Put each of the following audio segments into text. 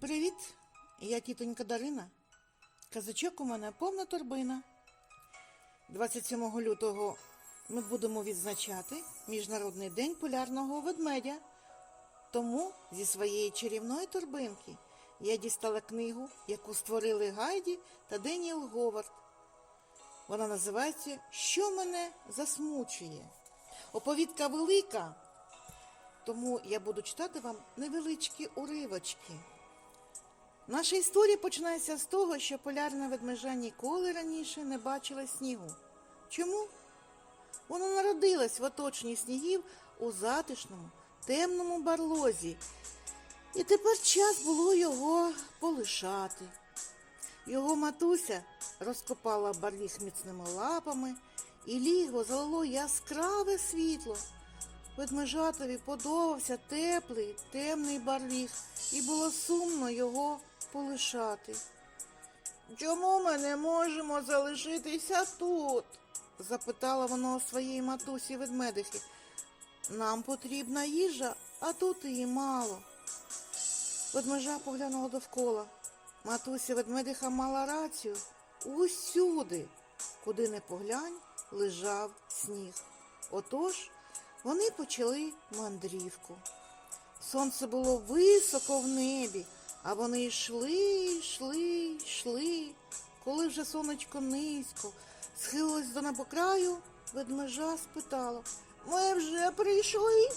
Привіт, я тітонька Дарина. Казачок у мене повна торбина. 27 лютого ми будемо відзначати Міжнародний день полярного ведмедя. Тому зі своєї чарівної торбинки я дістала книгу, яку створили Гайді та Деніел Говард. Вона називається Що мене засмучує. Оповідка велика, тому я буду читати вам невеличкі уривочки. Наша історія починається з того, що полярна ведмежа ніколи раніше не бачила снігу. Чому? Вона народилась в оточенні снігів у затишному, темному барлозі, і тепер час було його полишати. Його матуся розкопала барліг міцними лапами, і ліго залило яскраве світло. Ведмежатові подобався теплий, темний барліг, і було сумно його полишати. Чому ми не можемо залишитися тут? запитала вона своєї матусі ведмедихи. Нам потрібна їжа, а тут її мало. Ведмежа поглянула довкола. Матуся ведмедиха мала рацію. Усюди, куди не поглянь, лежав сніг. Отож вони почали мандрівку. Сонце було високо в небі, а вони йшли, йшли, йшли. Коли вже сонечко низько схилилось до небокраю, ведмежа спитала Ми вже прийшли?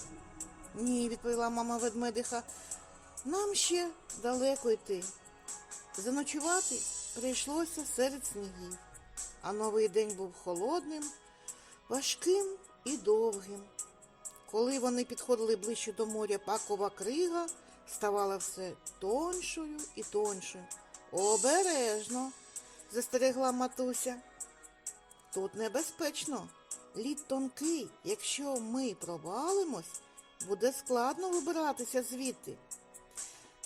Ні, відповіла мама ведмедиха. Нам ще далеко йти. Заночувати прийшлося серед снігів, а новий день був холодним, важким і довгим. Коли вони підходили ближче до моря, пакова крига ставала все тоншою і тоншою. Обережно, застерегла матуся. Тут небезпечно. Лід тонкий. Якщо ми провалимось, буде складно вибиратися звідти.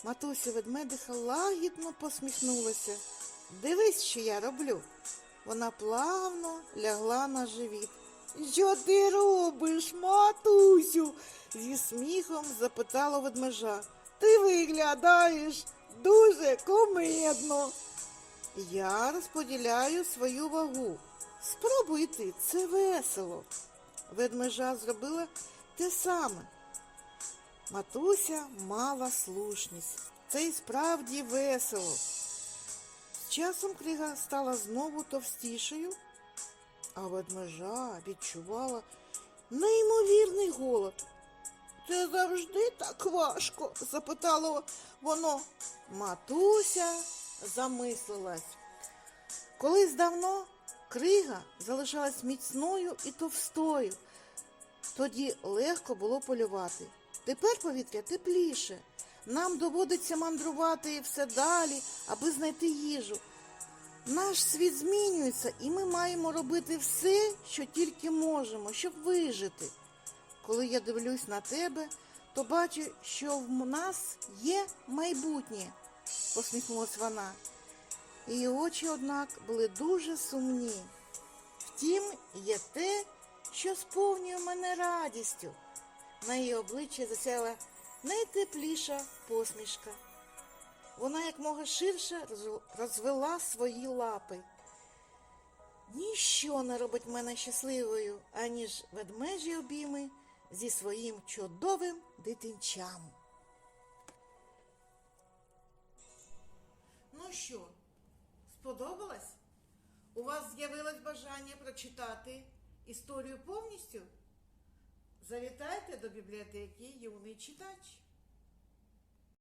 Матуся ведмедиха лагідно посміхнулася. Дивись, що я роблю. Вона плавно лягла на живіт. Що ти робиш, матусю? зі сміхом запитала ведмежа. Ти виглядаєш дуже комедно. Я розподіляю свою вагу. Спробуйте, це весело. Ведмежа зробила те саме. Матуся мала слушність. Це й справді весело. З часом крига стала знову товстішою, а ведмежа відчувала неймовірний голод. Це завжди так важко? запитало воно. Матуся замислилась. Колись давно крига залишалась міцною і товстою. Тоді легко було полювати. Тепер повітря тепліше. Нам доводиться мандрувати все далі, аби знайти їжу. Наш світ змінюється, і ми маємо робити все, що тільки можемо, щоб вижити. Коли я дивлюсь на тебе, то бачу, що в нас є майбутнє, посміхнулась вона. Її очі, однак, були дуже сумні. Втім, є те, що сповнює мене радістю. На її обличчі засяяла найтепліша посмішка. Вона якмога ширше розвела свої лапи. Ніщо не робить мене щасливою, аніж ведмежі обійми зі своїм чудовим дитинчам. Ну що, сподобалось? У вас з'явилось бажання прочитати історію повністю? Завітайте до бібліотеки юний читач.